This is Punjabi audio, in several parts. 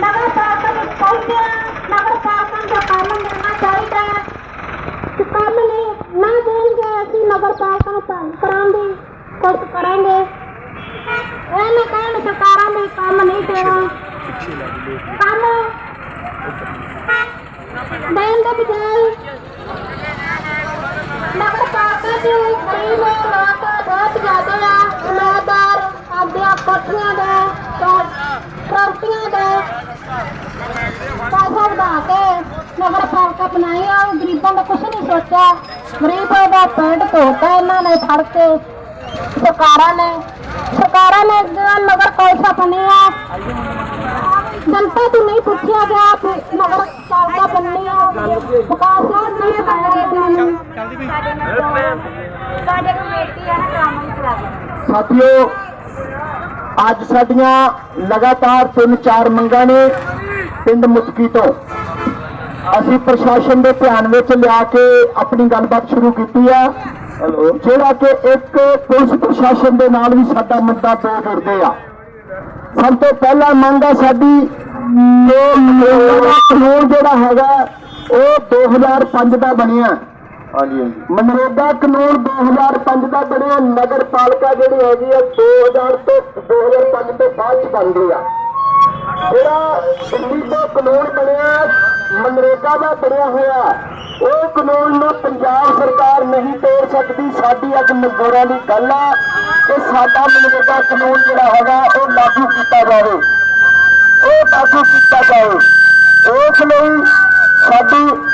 ਨਗਰ ਪਾਲਿਕਾ ਵਿੱਚ ਪਹੁੰਚੇ ਹਾਂ। ਨਗਰ ਪਾਲਿਕਾ ਦਾ ਕੰਮ ਮਿਲਣਾ ਚਾਹੀਦਾ ਹੈ ਤੇ ਕੰਮ ਨਹੀਂ ਨਾ ਦੇਣਗੇ ਅਸੀਂ ਨਗਰ ਪਾਲਿਕਾ ਨੂੰ ਤੰਗ ਕਰਾਉਣ ਦੀ ਕੋਸ਼ਿਸ਼ ਕਰਾਂਗੇ ਇਹਨੇ ਕਹਿਣ ਸਰਕਾਰਾਂ ਨੇ ਕੰਮ ਨਹੀਂ ਦੇਣਾ ਕੰਮ ਦੇਣ ਦੇ ਬਜਾਏ ਨਗਰ ਪਾਲਿਕਾ ਦੇ ਗਰੀਬ ਲੋਕ ਬਹੁਤ ਜ਼ਿਆਦਾ ਆ ਇਮਾਨਦਾਰ ਆਪਦੀਆਂ ਕੋਠੀਆਂ ਦੇ। ਪੈਸਾ ਵਧਾ ਕੇ ਨਗਰ ਪਾਲਿਕਾ ਬਣਾਈ ਆ ਗਰੀਬਾਂ ਦਾ ਕੁਝ ਨਹੀਂ ਸੋਚਿਆ। ਗਰੀਬਾਂ ਦਾ ਪੈਂਟ ਧੋਤਾ ਇਹਨਾਂ ਨੇ ਫੜ ਕੇ ਸਰਕਾਰਾਂ ਨੇ। ਸਰਕਾਰਾਂ ਨੇ ਜਿਹੜਾ ਨਗਰ ਪਾਲਿਕਾ ਬਣਿਆ ਜਨਤਾ ਤੋਂ ਨਹੀਂ ਪੁੱਛਿਆ ਗਿਆ ਕਿ ਨਗਰ ਪਾਲਿਕਾ ਬਣਨੀ ਆ ਵਿਕਾਸ ਨਹੀਂ ਬਣੇਗਾ ਸਾਡੇ ਕਮੇਟੀ ਆ ਨਾ ਕੰਮ ਨਹੀਂ ਕਰਾਉਂਦੀ। ਸਾਥੀਓ ਅੱਜ ਸਾਡੀਆਂ ਲਗਾਤਾਰ ਤਿੰਨ ਚਾਰ ਮੰਗਾਂ ਨੇ ਪਿੰਡ ਮੁਤਕੀ ਤੋਂ। ਅਸੀਂ ਪ੍ਰਸ਼ਾਸਨ ਦੇ ਧਿਆਨ ਵਿੱਚ ਲਿਆ ਕੇ ਆਪਣੀ ਗੱਲਬਾਤ ਸ਼ੁਰੂ ਕੀਤੀ ਆ। ਜਿਹੜਾ ਕਿ ਇੱਕ ਪੁਲਿਸ ਪ੍ਰਸ਼ਾਸਨ ਦੇ ਨਾਲ ਵੀ ਸਾਡਾ ਮੁੱਦਾ ਦੋ ਜੁੜਦੇ ਆ। ਸਭ ਤੋਂ ਪਹਿਲਾ ਮੰਗ ਆ ਸਾਡੀ ਕਿ ਕਾਨੂੰਨ ਜਿਹੜਾ ਹੈਗਾ ਉਹ 2005 ਦਾ ਬਣਿਆ। ਹਾਂਜੀ ਹਾਂਜੀ। ਮਨਰੇਗਾ ਕਾਨੂੰਨ 2005 ਦਾ ਬਣਿਆ ਨਗਰ ਪਾਲਿਕਾ ਜਿਹੜੀ ਹੈਗੀ ਆ 2000 ਤੋਂ 2005 ਤੋਂ ਬਾਅਦ ਚ ਬਣ ਗਈ ਆ। ਜਿਹੜਾ ਦਿੱਲੀ ਤੋਂ ਕਾਨੂੰਨ ਬਣਿਆ, ਮਨਰੇਗਾ ਦਾ ਬਣਿਆ ਹੋਇਆ, ਉਹ ਕਾਨੂੰਨ ਨੂੰ ਪੰਜਾਬ ਸਰਕਾਰ ਨਹੀਂ ਤੋੜ ਸਕਦੀ। ਸਾਡੀ ਅੱਜ ਮਜ਼ਦੂਰਾਂ ਦੀ ਗੱਲ ਆ ਕਿ ਸਾਡਾ ਮਨਰੇਗਾ ਕਾਨੂੰਨ ਜਿਹੜਾ ਹੈਗਾ, ਉਹ ਲਾਗੂ ਕੀਤਾ ਜਾਵੇ। ਉਹ ਲਾਗੂ ਕੀਤਾ ਜਾਵੇ। ਉਸ ਲਈ ਸਾਡੀ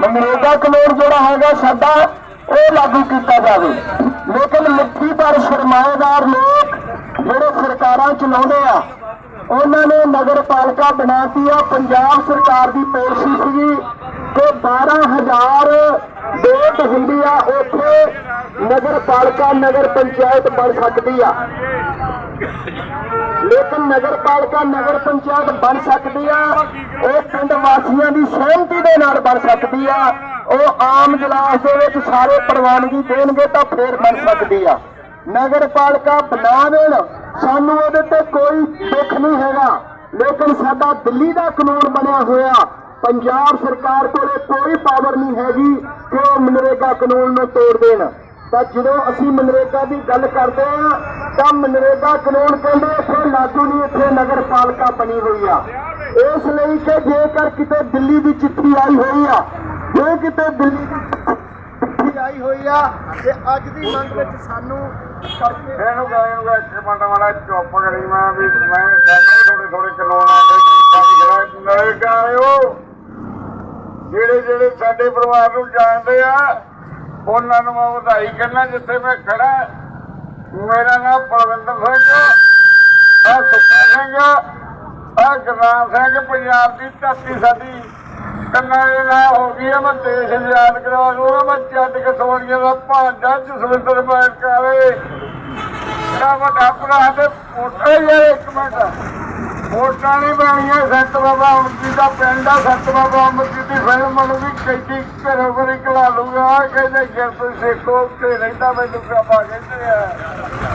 ਮਨਰੇਗਾ ਕਾਨੂੰਨ ਜਿਹੜਾ ਹੈਗਾ ਸਾਡਾ ਉਹ ਲਾਗੂ ਕੀਤਾ ਜਾਵੇ। ਲੇਕਿਨ ਮਿੱਠੀ ਪਰ ਸਰਮਾਏਦਾਰ ਲੋਕ ਜਿਹੜੇ ਸਰਕਾਰਾਂ ਚਲਾਉਂਦੇ ਆ, ਉਹਨਾਂ ਨੇ ਨਗਰ ਪਾਲਿਕਾ ਬਣਾਤੀ ਆ। ਪੰਜਾਬ ਸਰਕਾਰ ਦੀ ਪਾਲਿਸੀ ਸੀਗੀ ਕਿ 12000 ਵੋਟ ਹੁੰਦੀ ਆ, ਉੱਥੇ ਨਗਰ ਪਾਲਿਕਾ ਨਗਰ ਪੰਚਾਇਤ ਬਣ ਸਕਦੀ ਆ। ਲੇਕਿਨ ਨਗਰ ਪਾਲਿਕਾ ਨਗਰ ਪੰਚਾਇਤ ਬਣ ਸਕਦੀ ਆ। ਉਹ ਪਿੰਡ ਵਾਸੀਆਂ ਦੀ ਸਹਿਮਤੀ ਦੇ ਨਾਲ ਬਣ ਸਕਦੀ ਆ। ਉਹ ਆਮ ਜਲਾਸ ਦੇ ਵਿੱਚ ਸਾਰੇ ਪ੍ਰਵਾਨਗੀ ਦੇਣਗੇ ਤਾਂ ਫੇਰ ਬਣ ਸਕਦੀ ਆ। ਨਗਰ ਪਾਲਿਕਾ ਬਣਾ ਦੇਣ, ਸਾਨੂੰ ਉਹਦੇ ਤੇ ਕੋਈ ਦੁੱਖ ਨਹੀਂ ਹੈਗਾ। ਲੇਕਿਨ ਸਾਡਾ ਦਿੱਲੀ ਦਾ ਕਾਨੂੰਨ ਬਣਿਆ ਹੋਇਆ, ਪੰਜਾਬ ਸਰਕਾਰ ਕੋਲੇ ਕੋਈ ਪਾਵਰ ਨਹੀਂ ਹੈਗੀ ਕਿ ਉਹ ਮਨਰੇਗਾ ਕਾਨੂੰਨ ਨੂੰ ਤੋੜ ਦੇਣ। ਤਾਂ ਜਦੋਂ ਅਸੀਂ ਮਨਰੇਗਾ ਦੀ ਗੱਲ ਕਰਦੇ ਆ ਤਾਂ ਮਨਰੇਗਾ ਕਾਨੂੰਨ ਕਹਿੰਦੇ ਇੱਥੇ ਲਾਗੂ ਨਹੀਂ, ਇੱਥੇ ਨਗਰ ਪਾਲਿਕਾ ਬਣੀ ਹੋਈ ਆ। ਇਸ ਲਈ ਕਿ ਜੇਕਰ ਕਿਤੇ ਦਿੱਲੀ ਦੀ ਚਿੱਠੀ ਆਈ ਹੋਈ ਆ, ਜੇ ਕਿਤੇ ਦਿੱਲੀ ਦੀ ਚਿੱਠੀ ਆਈ ਹੋਈ ਆ, ਤੇ ਅੱਜ ਦੀ ਮੰਗ ਵਿੱਚ ਸਾਨੂੰ ਕਰਕੇ ਇਹਨੂੰ ਗਾਏ ਨੂੰ ਇੱਥੇ ਮਾੜਾ ਮਾੜਾ ਚੁੱਪ ਕਰੀ ਮੈਂ ਵੀ, ਮੈਂ ਸਾਨੂੰ ਥੋੜੇ ਥੋੜੇ ਕਾਨੂੰਨ ਆਉਂਦੇ ਗਰੀਬਾਂ ਦੀ ਜਿਹੜੇ ਜਿਹੜੇ ਸਾਡੇ ਪਰਿਵਾਰ ਨੂੰ ਜਾਣਦੇ ਆ ਉਹਨਾਂ ਨੂੰ ਮੈਂ ਵਧਾਈ ਕਰਨਾ ਜਿੱਥੇ ਮੈਂ ਖੜਾ। ਮੇਰਾ ਨਾਮ ਪਰਵਿੰਦਰ ਸਿੰਘ ਆ। ਸੁੱਖਾ ਸਿੰਘ ਆ। ਗੁਰਨਾਮ ਸਿੰਘ, ਪੰਜਾਬ ਦੀ ਧਰਤੀ ਸਾਡੀ। ਕੰਨਾਂ ਦੇ ਨਾਲ ਹੋ ਗਈ ਆ, ਮੈਂ ਦੇਸ਼ ਆਜ਼ਾਦ ਕਰਾ ਦੂੰਗਾ ਮੈਂ ਚੱਡ ਕੇ ਸੋਨੀਆ ਦਾ ਭਾਂਡਾ ਜਸਵਿੰਦਰ ਬੈਠ ਕਾਲੇ ਮੇਰਾ ਵੱਡਾ ਭਰਾ ਤੇ ਮੋਟਾ ਯਾਰ ਇੱਕ ਮਿੰਟ। ਵੋਟਾਂ ਨਹੀਂ ਬਣੀਆਂ, ਸੰਤ ਬਾਬਾ ਅਮਰਜੀਤ ਦਾ ਪਿੰਡ ਆ, ਸੰਤ ਬਾਬਾ ਅਮਰਜੀਤ ਦੀ ਫਿਲਮ ਨੂੰ ਵੀ ਕੈਦੀ ਘਰੋਂ ਘਰੀ ਕਲਾ ਲੂਗਾ ਕਹਿੰਦੇ ਜਰਪ੍ਰੀਤ ਸੇਖੋ ਤੇ ਰਹਿੰਦਾ ਮੈਨੂੰ ਕਾਪਾ ਕਹਿੰਦੇ ਆ।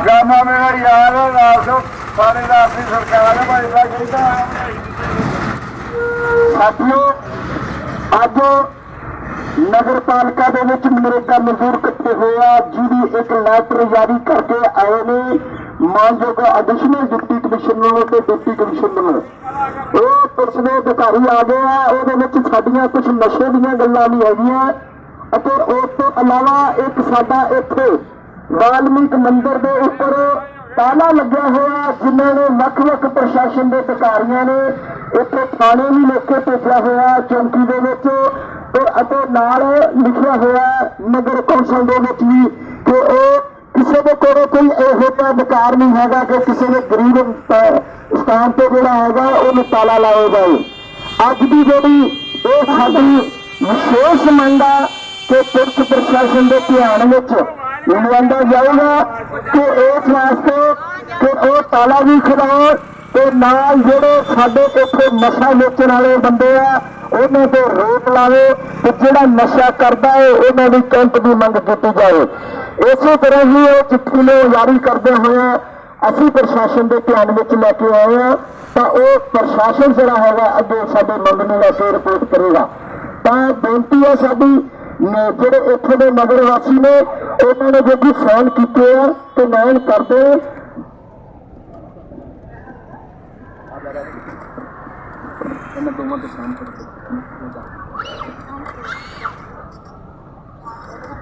ਗਾਮਾ ਮੇਰਾ ਯਾਰ, ਰਾਸ, ਸਾਰੇ ਰਾਤ ਦੀ ਸਰਕਾਰ ਭਾਈ ਦਾ ਕਹਿੰਦਾ। ਸਾਥੀਓ, ਅੱਜ ਨਗਰ ਪਾਲਿਕਾ ਦੇ ਵਿੱਚ ਮੇਰੇ ਮਜ਼ਦੂਰ ਇਕੱਠੇ ਹੋਇਆ ਜਿਹਦੀ ਇੱਕ ਲੈਟਰ ਜਾਰੀ ਕਰਕੇ ਆਏ ਨੇ। ਮਾਨਯੋਗ ਐਡੀਸ਼ਨਲ ਡਿਪਟੀ ਕਮਿਸ਼ਨਰ ਤੇ ਡਿਪਟੀ ਕਮਿਸ਼ਨਰ ਉਹ ਪੁਲਿਸ ਦੇ ਅਧਿਕਾਰੀ ਆ ਗਏ ਆ, ਉਹਦੇ ਵਿੱਚ ਸਾਡੀਆਂ ਕੁਝ ਨਸ਼ੇ ਦੀਆਂ ਗੱਲਾਂ ਵੀ ਹੈਗੀਆਂ। ਅਤੇ ਉਸ ਤੋਂ ਇਲਾਵਾ ਇੱਕ ਸਾਡਾ ਇੱਥੇ ਵਾਲਮੀਕ ਮੰਦਿਰ ਦੇ ਉੱਪਰ ਤਾਲਾ ਲੱਗਿਆ ਹੋਇਆ, ਜਿਨ੍ਹਾਂ ਨੇ ਵੱਖ-ਵੱਖ ਪ੍ਰਸ਼ਾਸਨ ਦੇ ਅਧਿਕਾਰੀਆਂ ਨੇ ਇੱਥੇ ਥਾਣੇ ਵੀ ਲੋਕੇ ਭੇਜਿਆ ਹੋਇਆ, ਚੌਂਕੀ ਦੇ ਵਿੱਚ ਤੇ ਅਤੇ ਨਾਲ ਲਿਖਿਆ ਹੋਇਆ ਨਗਰ ਕੌਂਸਲ ਦੇ ਵਿੱਚ ਵੀ। ਕਿਸੇ ਦੇ ਕੋਲ ਕੋਈ ਇਹੋ ਜਿਹਾ ਅਧਿਕਾਰ ਨਹੀਂ ਹੈਗਾ ਕਿ ਕਿਸੇ ਦੇ ਗਰੀਬ ਸਥਾਨ ਤੇ ਜਿਹੜਾ ਹੈਗਾ, ਉਹਨੂੰ ਤਾਲਾ ਲਾਇਆ ਜਾਏ। ਅੱਜ ਦੀ ਜਿਹੜੀ ਇਹ ਸਾਡੀ ਵਿਸ਼ੇਸ਼ ਮੰਗ ਆ ਕਿ ਪੁਲਿਸ ਪ੍ਰਸ਼ਾਸਨ ਦੇ ਧਿਆਨ ਵਿੱਚ ਲਿਆਂਦਾ ਜਾਊਗਾ ਕਿ ਇਸ ਵਾਸਤੇ ਕਿ ਉਹ ਤਾਲਾ ਵੀ ਖੜਾਉਣ ਤੇ ਨਾਲ ਜਿਹੜੇ ਸਾਡੇ ਇੱਥੇ ਨਸ਼ਾ ਵੇਚਣ ਵਾਲੇ ਬੰਦੇ ਆ, ਉਹਨਾਂ ਤੇ ਰੋਕ ਲਾਵੇ ਤੇ ਜਿਹੜਾ ਨਸ਼ਾ ਕਰਦਾ ਹੈ ਉਹਨਾਂ ਦੀ ਕੈਂਪ ਦੀ ਮੰਗ ਕੀਤੀ ਜਾਵੇ। ਇਸੇ ਤਰ੍ਹਾਂ ਹੀ ਉਹ ਚਿੱਠੀ ਨੂੰ ਜਾਰੀ ਕਰਦੇ ਹੋਏ ਅਸੀਂ ਪ੍ਰਸ਼ਾਸਨ ਦੇ ਧਿਆਨ ਵਿੱਚ ਲੈ ਕੇ ਆਏ ਆ ਤਾਂ ਉਹ ਪ੍ਰਸ਼ਾਸਨ ਜਿਹੜਾ ਹੈਗਾ, ਅੱਗੇ ਸਾਡੇ ਮੰਗ ਨੂੰ ਲੈ ਕੇ ਰਿਪੋਰਟ ਕਰੇਗਾ। ਤਾਂ ਬੇਨਤੀ ਹੈ ਸਾਡੀ ਜਿਹੜੇ ਇੱਥੇ ਦੇ ਨਗਰ ਵਾਸੀ ਨੇ, ਉਹਨਾਂ ਨੇ ਜੋ ਕਿ ਫੋਨ ਕੀਤੇ ਆ, ਤੇ ਮੈਂ ਕਰਦੇ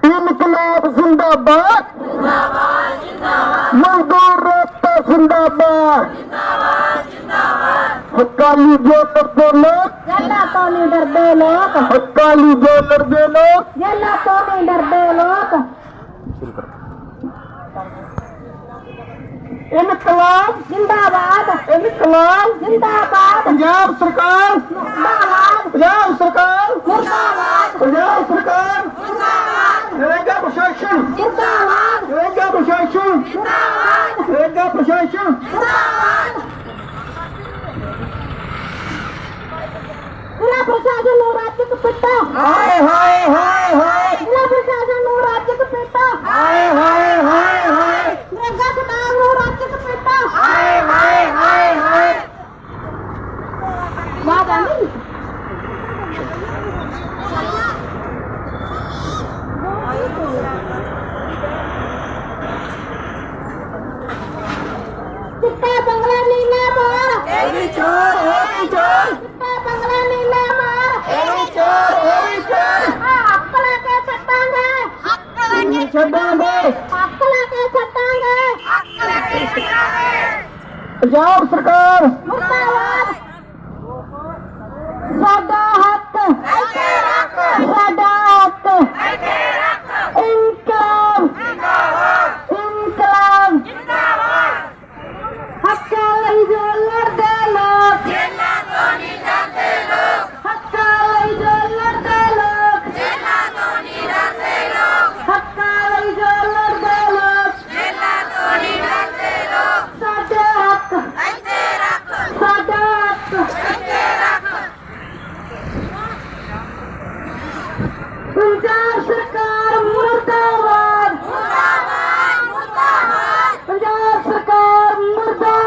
ਇਨਕਲਾਬ ਜ਼ਿੰਦਾਬਾਦ ਜ਼ਿੰਦਾਬਾਦ ਜ਼ਿੰਦਾਬਾਦ ਮਜ਼ਦੂਰ ਰੇਤਾ ਜ਼ਿੰਦਾਬਾਦ ਜ਼ਿੰਦਾਬਾਦ ਜ਼ਿੰਦਾਬਾਦ ਹਕਾਲੀ ਜੋ ਲੜਦੇ ਲੋਕ ਜੱਲਾ ਤੋਂ ਨਹੀਂ ਡਰਦੇ ਲੋਕ ਹਕਾਲੀ ਜੋ ਲੜਦੇ ਲੋਕ ਜੱਲਾ ਤੋਂ ਨਹੀਂ ਡਰਦੇ ਲੋਕ ਇਨਕਲਾਬ ਜਿੰਦਾਬਾਦ। ਇਨਕਲਾਬ ਜਿੰਦਾਬਾਦ। ਪੰਜਾਬ ਸਰਕਾਰ। ਜਿੰਦਾਬਾਦ ਪੰਜਾਬ ਸਰਕਾਰ। ਮੁਰਦਾਬਾਦ। ਪੰਜਾਬ ਸਰਕਾਰ। ਜਿੰਦਾਬਾਦ ਨਰੇਗਾ ਪ੍ਰਸ਼ਾਸਨ। ਜਿੰਦਾਬਾਦ। ਨਰੇਗਾ ਪ੍ਰਸ਼ਾਸਨ। ਜਿੰਦਾਬਾਦ। ਨਰੇਗਾ ਪ੍ਰਸ਼ਾਸਨ। ਜਿੰਦਾਬਾਦ। ਜ਼ਿਲ੍ਹਾ ਪ੍ਰਸ਼ਾਸਨ ਨੂੰ ਰਾਜਕ ਪਿੱਟਾ ਹਾਏ ਹਾਏ ਹਾਏ ਹਾਏ ਜ਼ਿਲ੍ਹਾ ਪ੍ਰਸ਼ਾਸਨ ਨੂੰ ਰਾਜਕ ਪਿੱਟਾ ਹਾਏ ਹਾਏ ਹਾਏ ਹਾਏ ਨਰੇਗਾ ਸਰਕਾਰ ਨੂੰ ਰਾਜਕ ਪਿੱਟਾ ਹਾਏ ਹਾਏ ਹਾਏ ਹਾਏ ਬਾਤ ਆਂਦੀ ਚਿੱਟਾ ਬੰਗਲਾ ਨੀਲਾ ਮਾਰ ਇਹ ਵੀ ਚੋਰ ਇਹ ਵੀ ਚੋਰ ਚਿੱਟਾ ਬੰਗਲਾ ਨੀਲਾ ਮਾਰ ਇਹ ਵੀ ਚੋਰ ਇਹ ਵੀ ਚੋਰ ਆ ਹੱਕ ਲੈ ਕੇ ਛੱਡਾਂਗੇ ਹੱਕ ਲੈ ਕੇ ਛੱਡਾਂਗੇ ਹੱਕ ਲੈ ਕੇ ਛੱਡਾਂਗੇ ਹੱਕ ਲੈ ਕੇ ਛੱਡਾਂਗੇ ਪੰਜਾਬ ਸਰਕਾਰ।